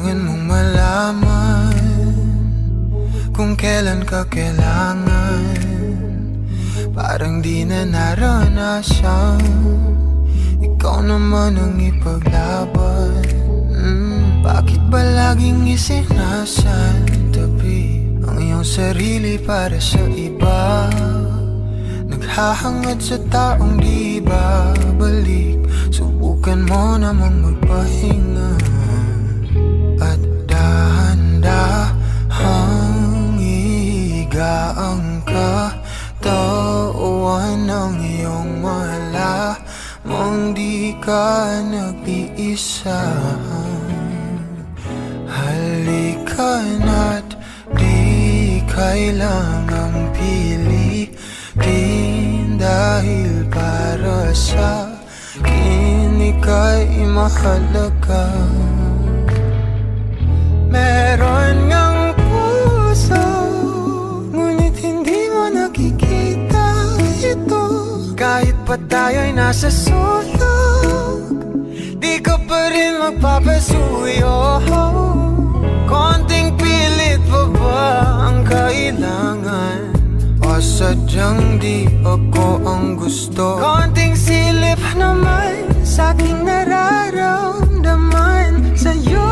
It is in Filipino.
Kailangan mong malaman Kung kailan ka kailangan. Parang di na naranasan. Ikaw naman ang ipaglaban. Mm, Bakit ba laging isinasantabi Ang iyong sarili para sa iba. Naghahangad sa taong di babalik Subukan mo namang magpahinga ng iyong mala Mong di ka nag-iisa. Halika na't di kailangang pilitin Dahil para sa akin ika'y mahalaga Kahit pa tayo'y nasa sulog Di ka pa rin magpapasuyo. Konting pilit pa ba ang kailangan? O sadyang di ako ang gusto? Konting silip naman sa aking nararamdaman Sa'yo.